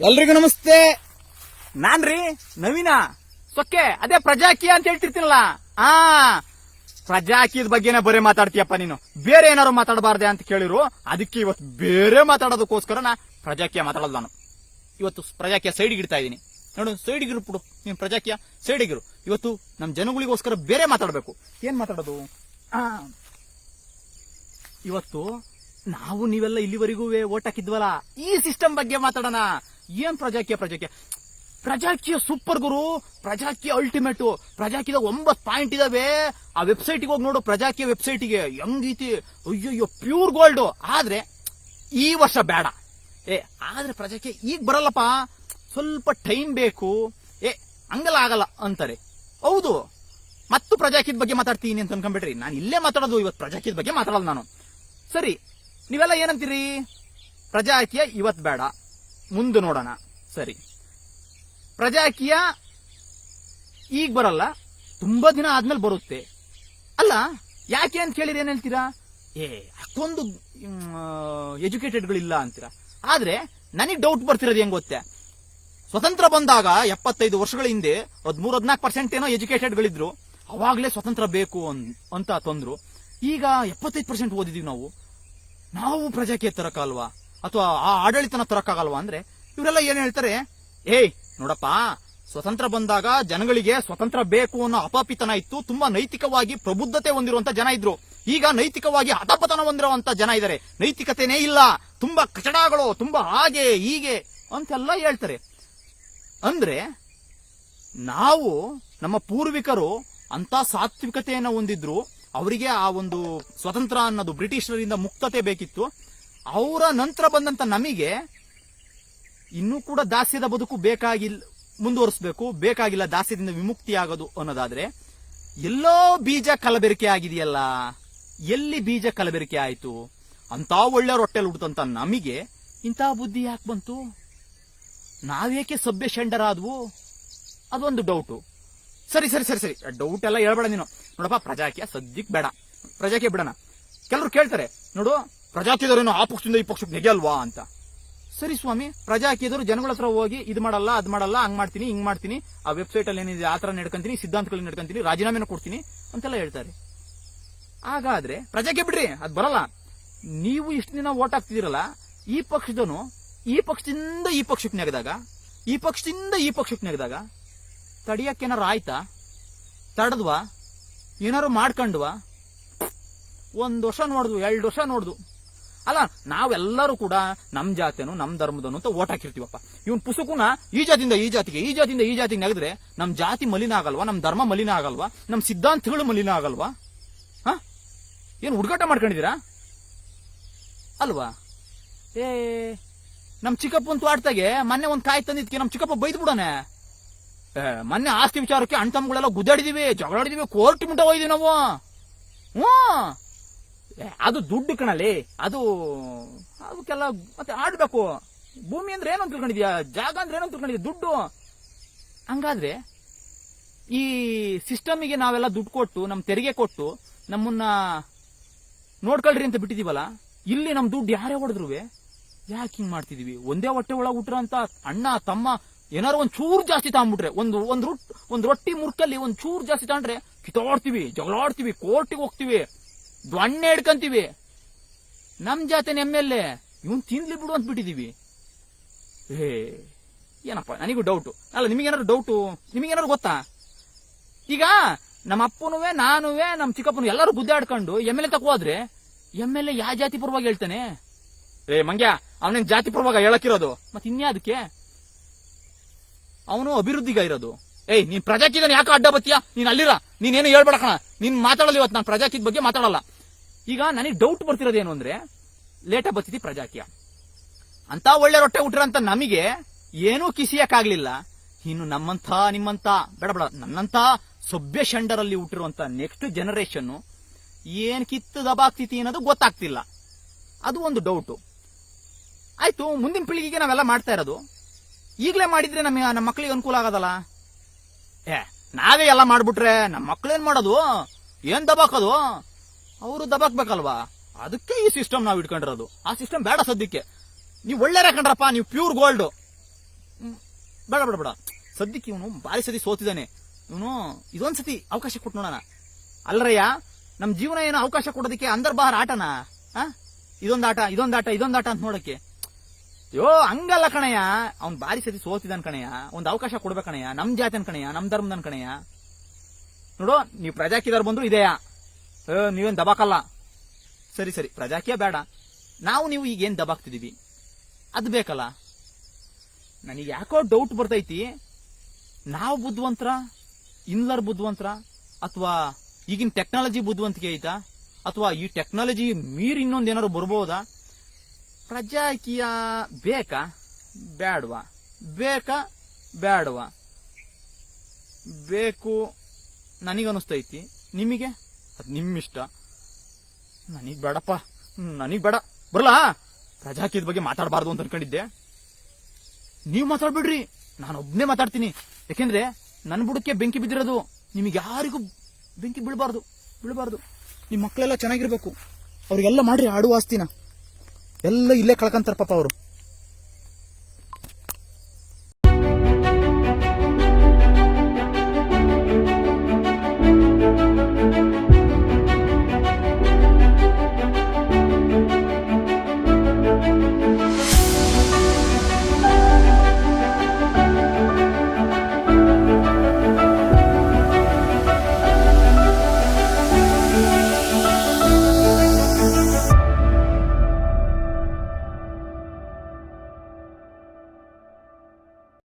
ಎಲ್ರಿಗೂ ನಮಸ್ತೆ. ನಾನ್ರಿ, ನವೀನ. ಸೊಕ್ಕೆ, ಅದೇ ಪ್ರಜಾಕೀಯ ಅಂತ ಹೇಳ್ತಿರ್ತೀನಲ್ಲ ಆ, ಪ್ರಜಾಕೀಯದ ಬಗ್ಗೆನೇ ಬರೀ ಮಾತಾಡ್ತೀಯಪ್ಪ ನೀನು. ಬೇರೆ ಏನಾರು ಮಾತಾಡಬಾರ್ದೆ ಅಂತ ಕೇಳಿರು. ಅದಕ್ಕೆ ಇವತ್ತು ಬೇರೆ ಮಾತಾಡೋದಕ್ಕೋಸ್ಕರ ನಾ ಪ್ರಜಾಕೀಯ ಮಾತಾಡೋದು ನಾನು. ಇವತ್ತು ಪ್ರಜಾಕೀಯ ಸೈಡ್ಗೆ ಇಡ್ತಾ ಇದೀನಿ ನೋಡು, ಸೈಡ್ಗೆ ಇರ್ಬಿಡು ನೀನು ಪ್ರಜಾಕೀಯ ಇರು. ಇವತ್ತು ನಮ್ಮ ಜನಗಳಿಗೋಸ್ಕರ ಬೇರೆ ಮಾತಾಡಬೇಕು. ಏನ್ ಮಾತಾಡೋದು? ಇವತ್ತು ನಾವು ನೀವೆಲ್ಲ ಇಲ್ಲಿವರೆಗೂ ಓಟ್ ಹಾಕಿದ್ವಲ್ಲ. ಈ ಸಿಸ್ಟಮ್ ಬಗ್ಗೆ ಮಾತಾಡೋಣ. ಏನ್ ಪ್ರಜಾಕೀಯ ಪ್ರಜಾಕೀಯ? ಪ್ರಜಾಕೀಯ ಸೂಪರ್ ಗುರು, ಪ್ರಜಾಕೀಯ ಅಲ್ಟಿಮೇಟ್ ಪ್ರಜಾಕೀಯದ ಒಂಬತ್ ಪಾಯಿಂಟ್ ಇದಾವೆ. ಆ ವೆಬ್ಸೈಟ್ಗೆ ಹೋಗಿ ನೋಡು, ಪ್ರಜಾಕೀಯ ವೆಬ್ಸೈಟ್ಗೆ ಹೆಂಗೈತಿ ಅಯ್ಯಯ್ಯೋ ಪ್ಯೂರ್ ಗೋಲ್ಡ್ ಆದ್ರೆ, ಈ ವರ್ಷ ಬೇಡ. ಏ, ಆದ್ರೆ ಪ್ರಜಾಕೀಯ ಈಗ ಬರಲ್ಲಪ್ಪ. ಸ್ವಲ್ಪ ಟೈಮ್ ಬೇಕು. ಏ, ಹಂಗಲ್ಲ ಆಗಲ್ಲ ಅಂತಾರೆ. ಹೌದು. ಮತ್ತು ಪ್ರಜಾಕೀಯದ ಬಗ್ಗೆ ಮಾತಾಡ್ತೀನಿ ಅಂತ ಅನ್ಕೊಂಡ್ಬಿಟ್ರಿ. ನಾನು ಇಲ್ಲೇ ಮಾತಾಡೋದು ಇವತ್ತು ಪ್ರಜಾಕೀಯದ ಬಗ್ಗೆ ಮಾತಾಡಲ್ಲ ನಾನು. ಸರಿ, ನೀವೆಲ್ಲ ಏನಂತೀರಿ? ಪ್ರಜಾಕೀಯ ಇವತ್ತು ಬೇಡ. ಮುಂದೆ ನೋಡೋಣ. ಸರಿ. ಪ್ರಜಾಕೀಯ ಈಗ ಬರಲ್ಲ ತುಂಬಾ ದಿನ ಆದ್ಮೇಲೆ ಬರುತ್ತೆ. ಅಲ್ಲ ಯಾಕೆ ಅಂತ ಕೇಳಿದ್ರೆ ಏನ್ ಹೇಳ್ತೀರಾ? ಏ ಅಷ್ಟೊಂದು ಎಜುಕೇಟೆಡ್ಗಳಿಲ್ಲ ಅಂತೀರಾ? ಆದ್ರೆ ನನಗೆ ಡೌಟ್ ಬರ್ತಿರೋದು ಹೆಂಗ್ ಗೊತ್ತೆ? ಸ್ವತಂತ್ರ ಬಂದಾಗ ಎಪ್ಪತ್ತೈದು ವರ್ಷಗಳ ಹಿಂದೆ ಹದಿಮೂರು ಹದಿನಾಲ್ಕು ಪರ್ಸೆಂಟ್ ಏನೋ ಎಜುಕೇಟೆಡ್ಗಳಿದ್ರು ಅವಾಗ್ಲೇ ಸ್ವತಂತ್ರ ಬೇಕು ಅಂತ ತಂದ್ರು. ಈಗ ಎಪ್ಪತ್ತೈದು ಪರ್ಸೆಂಟ್ ಓದಿದೀವಿ ನಾವು. ನಾವು ಪ್ರಜಾಕೀಯ ತರಕಲ್ವಾ ಅಥವಾ ಆ ಆಡಳಿತನ ತರಕ್ಕಾಗಲ್ವಾ ಅಂದ್ರೆ ಇವರೆಲ್ಲ ಏನ್ ಹೇಳ್ತಾರೆ, ಏಯ್, ನೋಡಪ್ಪ, ಸ್ವತಂತ್ರ ಬಂದಾಗ ಜನಗಳಿಗೆ ಸ್ವತಂತ್ರ ಬೇಕು ಅನ್ನೋ ಅಪಾಪಿತನ ಇತ್ತು, ತುಂಬಾ ನೈತಿಕವಾಗಿ ಪ್ರಬುದ್ಧತೆ ಹೊಂದಿರುವಂತ ಜನ ಇದ್ರು. ಈಗ ನೈತಿಕವಾಗಿ ಹತಪತನ ಹೊಂದಿರುವಂತ ಜನ ಇದ್ದಾರೆ ನೈತಿಕತೆನೇ ಇಲ್ಲ, ತುಂಬಾ ಕಚಡಗಳು, ತುಂಬಾ ಹಾಗೆ, ಹೀಗೆ ಅಂತೆಲ್ಲ ಹೇಳ್ತಾರೆ. ಅಂದ್ರೆ ನಾವು, ನಮ್ಮ ಪೂರ್ವಿಕರು ಅಂತ ಸಾತ್ವಿಕತೆಯನ್ನು ಹೊಂದಿದ್ರು, ಅವರಿಗೆ ಆ ಒಂದು ಸ್ವತಂತ್ರ ಅನ್ನೋದು ಬ್ರಿಟಿಷರಿಂದ ಮುಕ್ತತೆ ಬೇಕಿತ್ತು. ಅವರ ನಂತರ ಬಂದಂತ ನಮಗೆ ಇನ್ನೂ ಕೂಡ ದಾಸ್ಯದ ಬದುಕು ಬೇಕಾಗಿಲ್ಲ ಮುಂದುವರಿಸಬೇಕು, ಬೇಕಾಗಿಲ್ಲ ದಾಸ್ಯದಿಂದ ವಿಮುಕ್ತಿ ಆಗೋದು ಅನ್ನೋದಾದ್ರೆ, ಎಲ್ಲೋ ಬೀಜ ಕಲಬೆರಕೆ ಆಗಿದೆಯಲ್ಲ, ಎಲ್ಲಿ ಬೀಜ ಕಲಬೆರಕೆ ಆಯಿತು? ಅಂತ ಒಳ್ಳೆ ರೊಟ್ಟೆಲ್ ಹುಡ್ತಂತ ನಮಗೆ ಇಂಥ ಬುದ್ಧಿ ಯಾಕೆ ಬಂತು? ನಾವೇಕೆ ಸಭ್ಯ ಶಂಡರಾದ್ವು? ಅದೊಂದು ಡೌಟು. ಸರಿ ಸರಿ ಸರಿ ಸರಿ. ಡೌಟ್ ಎಲ್ಲ ಹೇಳ್ಬೇಡ ನೀನು. ನೋಡಪ್ಪ, ಪ್ರಜಾಕಿಯ ಸದ್ಯಕ್ಕೆ ಬೇಡ. ಪ್ರಜಾಕೀಯ ಬಿಡೋಣ. ಕೆಲವರು ಕೇಳ್ತಾರೆ, ನೋಡು ಪ್ರಜಾಕೀಯದವರೇನು ಆ ಪಕ್ಷದಿಂದ ಈ ಪಕ್ಷಕ್ಕೆ ನೆಗೆಯಲ್ವಾ ಅಂತ. ಸರಿ ಸ್ವಾಮಿ, ಪ್ರಜಾಕೀಯದವರು ಜನಗಳ ಹತ್ರ ಹೋಗಿ ಇದು ಮಾಡಲ್ಲ, ಅದ್ ಮಾಡಲ್ಲ, ಹಂಗ್ ಮಾಡ್ತೀನಿ, ಹಿಂಗ್ ಮಾಡ್ತೀನಿ, ಆ ವೆಬ್ಸೈಟ್ ಅಲ್ಲಿ ಏನಿದೆ, ಆ ತರ ನಡ್ಕೊಂತೀನಿ ಸಿದ್ಧಾಂತಗಳನ್ನ ನಡ್ಕೊಂತೀನಿ, ರಾಜೀನಾಮೆನ ಕೊಡ್ತೀನಿ ಅಂತೆಲ್ಲ ಹೇಳ್ತಾರೆ. ಹಾಗಾದ್ರೆ ಪ್ರಜಾಕ್ಕೆ ಬಿಡ್ರಿ, ಅದ್ ಬರಲ್ಲ. ನೀವು ಇಷ್ಟು ದಿನ ಓಟ್ ಹಾಕ್ತಿದಿರಲ್ಲ ಈ ಪಕ್ಷದನು ಈ ಪಕ್ಷದಿಂದ ಈ ಪಕ್ಷಕ್ಕೆ ನೆಗೆದಾಗ, ಈ ಪಕ್ಷದಿಂದ ಈ ಪಕ್ಷಕ್ಕೆ ನೆಗೆದಾಗ ತಡಿಯಕ್ಕೇನಾರು ಆಯ್ತಾ? ತಡದ್ವಾ? ಏನಾರು ಮಾಡ್ಕೊಂಡ್ವಾ? ಒಂದ್ ವರ್ಷ ನೋಡ್ದು ಎರಡು ವರ್ಷ ನೋಡ್ದು ಅಲ್ಲ, ನಾವೆಲ್ಲರೂ ಕೂಡ ನಮ್ ಜಾತಿಯನು ನಮ್ ಧರ್ಮದನು ಅಂತ ಓಟ್ ಹಾಕಿರ್ತೀವಪ್ಪ. ಇವನ್ ಪುಸುಕುನ ಈ ಜಾತಿಯಿಂದ ಈ ಜಾತಿಗೆ, ಈ ಜಾತಿಯಿಂದ ಈ ಜಾತಿಗೆ ನೆಗೆದ್ರೆ ನಮ್ ಜಾತಿ ಮಲಿನ ಆಗಲ್ವಾ, ನಮ್ ಧರ್ಮ ಮಲಿನ ಆಗಲ್ವಾ, ನಮ್ ಸಿದ್ಧಾಂತಗಳು ಮಲಿನ ಆಗಲ್ವಾ? ಹ? ಏನ್ ಹುಡುಗಾಟ ಮಾಡ್ಕೊಂಡಿದೀರಾ ಅಲ್ವಾ? ಏ, ನಮ್ ಚಿಕ್ಕಪ್ಪ ಅಂತ ಆಡ್ತಾಗೆ, ಮೊನ್ನೆ ಒಂದ್ ಕಾಯಿ ತಂದಿದ್ಕೆ ನಮ್ ಚಿಕ್ಕಪ್ಪ ಬೈದ್ ಬಿಡೋಣ ಮೊನ್ನೆ ಆಸ್ತಿ ವಿಚಾರಕ್ಕೆ ಅಣ್ಣ ತಮ್ಮಗಳೆಲ್ಲ ಗುದ್ದಾಡಿದೀವಿ ಜಗಳಾಡಿದೀವಿ ಕೋರ್ಟ್ ಮುಟ್ಟ ಹೋಯ್ದಿವಿ ನಾವು. ಹ್ಮ್. ಅದು ದುಡ್ಡು ಕಣಲಿ ಅದು, ಅದಕ್ಕೆಲ್ಲ ಮತ್ತೆ ಆಡ್ಬೇಕು. ಭೂಮಿ ಅಂದ್ರೆ ಏನು ಅಂತ ತಿಳ್ಕೊಂಡಿದ್ಯಾ? ಜಾಗ ಅಂದ್ರೆ ಏನು ತಿಳ್ಕೊಂಡಿದ್ಯಾ? ದುಡ್ಡು. ಹಂಗಾದ್ರೆ ಈ ಸಿಸ್ಟಮಿಗೆ ನಾವೆಲ್ಲ ದುಡ್ಡು ಕೊಟ್ಟು ನಮ್ಮ ತೆರಿಗೆ ಕೊಟ್ಟು, ನಮ್ಮನ್ನ ನೋಡ್ಕೊಳ್ರಿ ಅಂತ ಬಿಟ್ಟಿದೀವಲ್ಲ, ಇಲ್ಲಿ ನಮ್ ದುಡ್ಡು ಯಾರೇ ಹೊಡೆದ್ರು ಯಾಕೆ ಹಿಂಗ್ ಮಾಡ್ತಿದೀವಿ? ಒಂದೇ ಹೊಟ್ಟೆ ಒಳಗೆ ಹುಟ್ರ ಅಂತ ಅಣ್ಣ, ತಮ್ಮ ಏನಾರು ಒಂದ್ ಚೂರ್ ಜಾಸ್ತಿ ತಗೊಂಡ್ಬಿಟ್ರೆ ಒಂದು, ಒಂದ್ ರೊಟ್ಟಿ ಮುರ್ಕಲ್ಲಿ ಒಂದ್ ಚೂರ್ ಜಾಸ್ತಿ ತಗೊಂಡ್ರೆ ಕಿತಾಡ್ತೀವಿ ಜಗಳಾಡ್ತೀವಿ, ಕೋರ್ಟಿಗೆ ಹೋಗ್ತೀವಿ. ದೊಣ್ಣೆ ಹಿಡ್ಕಂತೀವಿ. ನಮ್ ಜಾತಿನ ಎಂ ಎಲ್ ಎ, ಇವನ್ ತಿನ್ಲಿ ಬಿಡು ಅಂತ ಬಿಟ್ಟಿದೀವಿ. ಏ, ಏನಪ್ಪ, ನನಗೂ ಡೌಟು ಅಲ್ಲ, ನಿಮಗೇನಾದ್ರು ಡೌಟು ನಿಮಗೇನಾದ್ರು ಗೊತ್ತಾ? ಈಗ ನಮ್ಮ ಅಪ್ಪನುವೆ, ನಾನುವೆ, ನಮ್ಮ ಚಿಕ್ಕಪ್ಪನು ಎಲ್ಲರೂ ಗುದ್ದಾಡ್ಕೊಂಡು ಎಂ ಎಲ್ ಎ ಹೋದ್ರೆ ಎಂ ಎಲ್ ಎ ಯಾವ ಜಾತಿ ಪರವಾಗಿ ಹೇಳ್ತಾನೆ? ಏ, ಮಂಗ್ಯ, ಅವನೇನ್ ಜಾತಿ ಪರವಾಗ ಹೇಳಕ್ಕಿರೋದು. ಮತ್ತೆ ಇನ್ಯಾದಕ್ಕೆ ಅವನು ಅಭಿವೃದ್ಧಿಗ ಇರೋದು. ಏಯ್, ನೀನ್ ಪ್ರಜಾಕಿದನ್ ಯಾಕೆ ಅಡ್ಡ ಬತ್ತೀಯ? ನೀನ್ ಅಲ್ಲಿರ. ನೀನೇನು ಹೇಳ್ಬೇಡ ಕಣ. ನೀನ್ ಮಾತಾಡಲ್ಲ ಇವತ್ತು ನಾನು ಪ್ರಜಾಕಿದ ಬಗ್ಗೆ ಮಾತಾಡಲ್ಲ. ಈಗ ನನಗೆ ಡೌಟ್ ಬರ್ತಿರೋದೇನು ಅಂದ್ರೆ, ಲೇಟ ಬರ್ತಿದ್ದಿ ಪ್ರಜಾಕೀಯ. ಅಂತ ಒಳ್ಳೆ ರೊಟ್ಟೆ ಹುಟ್ಟಿರಂತ ನಮಗೆ ಏನೂ ಕಿಸಿಯಕ್ಕಾಗ್ಲಿಲ್ಲ. ಇನ್ನು ನಮ್ಮಂತ ನಿಮ್ಮಂತ ಬೇಡ ಬೇಡ ನನ್ನಂತ ಸಭ್ಯ ಶಂಡರಲ್ಲಿ ಹುಟ್ಟಿರುವಂತ ನೆಕ್ಸ್ಟ್ ಜನರೇಷನ್ ಏನ್ ಕಿತ್ತು ದಬಾಗ್ತಿತಿ ಅನ್ನೋದು ಗೊತ್ತಾಗ್ತಿಲ್ಲ. ಅದು ಒಂದು ಡೌಟು ಆಯ್ತು, ಮುಂದಿನ ಪೀಳಿಗೆಗೆ ನಾವೆಲ್ಲ ಮಾಡ್ತಾ ಇರೋದು. ಈಗಲೇ ಮಾಡಿದ್ರೆ ನಮಗೆ ನಮ್ಮ ಮಕ್ಕಳಿಗೆ ಅನುಕೂಲ ಆಗೋದಲ್ಲ? ಏ, ನಾವೇ ಎಲ್ಲ ಮಾಡ್ಬಿಟ್ರೆ ನಮ್ಮ ಮಕ್ಳೇನ್ ಮಾಡೋದು? ಏನ್ ದಬಾಕೋದು ಅವರು ದಬಾಕ್ಬೇಕಲ್ವಾ? ಅದಕ್ಕೆ ಈ ಸಿಸ್ಟಮ್ ನಾವು ಇಟ್ಕೊಂಡಿರೋದು. ಆ ಸಿಸ್ಟಮ್ ಬೇಡ ಸದ್ಯಕ್ಕೆ. ನೀವು ಒಳ್ಳೆ ಕಂಡ್ರಪ್ಪ ನೀವು ಪ್ಯೂರ್ ಗೋಲ್ಡ್ ಬೇಡ ಬೇಡ ಬೇಡ. ಸದ್ಯಕ್ಕೆ ಇವನು ಬಾರಿ ಸತಿ ಸೋತಿದ್ದಾನೆ ಇವನು ಇದೊಂದ್ ಸತಿ ಅವಕಾಶ ಕೊಟ್ಟು ನೋಡೋಣ. ಅಲ್ರಯ್ಯ, ನಮ್ ಜೀವನ ಏನೋ ಅವಕಾಶ ಕೊಡೋದಕ್ಕೆ ಅಂದರ್ಬಾರ್ ಆಟನಾ? ಆ? ಇದೊಂದ್ ಆಟ ಇದೊಂದ್ ಆಟ ಇದೊಂದ್ ಆಟ ಅಂತ ನೋಡಕ್ಕೆ. ಯೋ, ಹಂಗಲ್ಲ ಕಣಯ್ಯ. ಅವ್ನ್ ಬಾರಿ ಸತಿ ಸೋತಿದನ್ ಕಣಯ್ಯ. ಒಂದ್ ಅವಕಾಶ ಕೊಡ್ಬೇಕಣಯ್ಯ ನಮ್ ಜಾತಿನ ಕಣಯ್ಯ, ನಮ್ ಧರ್ಮದನ್ ಕಣಯ್ಯ. ನೋಡು, ನೀವು ಪ್ರಜಾಕಿದಾರ್ ಬಂದ್ರು ಇದೆಯಾ? ನೀವೇನ್ ದಬಾಕಲ್ಲ. ಸರಿ ಸರಿ. ಪ್ರಜಾಕೀಯ ಬೇಡ. ನಾವು ನೀವು ಈಗ ಏನು ದಬಾಕ್ತಿದೀವಿ? ಅದು ಬೇಕಲ್ಲ? ನನಗೆ ಯಾಕೋ ಡೌಟ್ ಬರ್ತೈತಿ. ನಾವು ಬುದ್ಧಿವಂತರ ಇನ್ಲರ್ ಬುದ್ಧಿವಂತರ ಅಥವಾ ಈಗಿನ ಟೆಕ್ನಾಲಜಿ ಬುದ್ಧಿವಂತಿಕೆ ಐತಾ? ಅಥವಾ ಈ ಟೆಕ್ನಾಲಜಿ ಮೀರಿ ಇನ್ನೊಂದು ಏನಾದ್ರು ಬರ್ಬೋದಾ? ಪ್ರಜಾಕೀಯ ಬೇಕಾ? ಬೇಡವಾ ಬೇಕಾ? ಬೇಡವಾ ಬೇಕು, ನನಗನ್ನಿಸ್ತೈತಿ. ನಿಮಗೆ? ಅದು ನಿಮ್ಮಿಷ್ಟ. ನನಗ್ ಬೇಡಪ್ಪ. ನನಗ್ ಬೇಡ. ಬರಲಾ? ಪ್ರಜಾಕಿದ ಬಗ್ಗೆ ಮಾತಾಡಬಾರ್ದು ಅಂತ ಅನ್ಕೊಂಡಿದ್ದೆ. ನೀವು ಮಾತಾಡ್ಬಿಡ್ರಿ. ನಾನು ಒಬ್ನೇ ಮಾತಾಡ್ತೀನಿ. ಯಾಕೆಂದ್ರೆ ನನ್ನ ಬುಡಕ್ಕೆ ಬೆಂಕಿ ಬಿದ್ದಿರೋದು ನಿಮಗೆ ಯಾರಿಗೂ ಬೆಂಕಿ ಬೀಳಬಾರ್ದು ಬೀಳಬಾರ್ದು. ನಿಮ್ಮ ಮಕ್ಕಳೆಲ್ಲ ಚೆನ್ನಾಗಿರ್ಬೇಕು. ಅವ್ರಿಗೆಲ್ಲ ಮಾಡ್ರಿ ಆಡುವ ಆಸ್ತಿನ. ಎಲ್ಲ ಇಲ್ಲೇ ಕಳ್ಕಂತಾರ ಪಾಪ ಅವರು.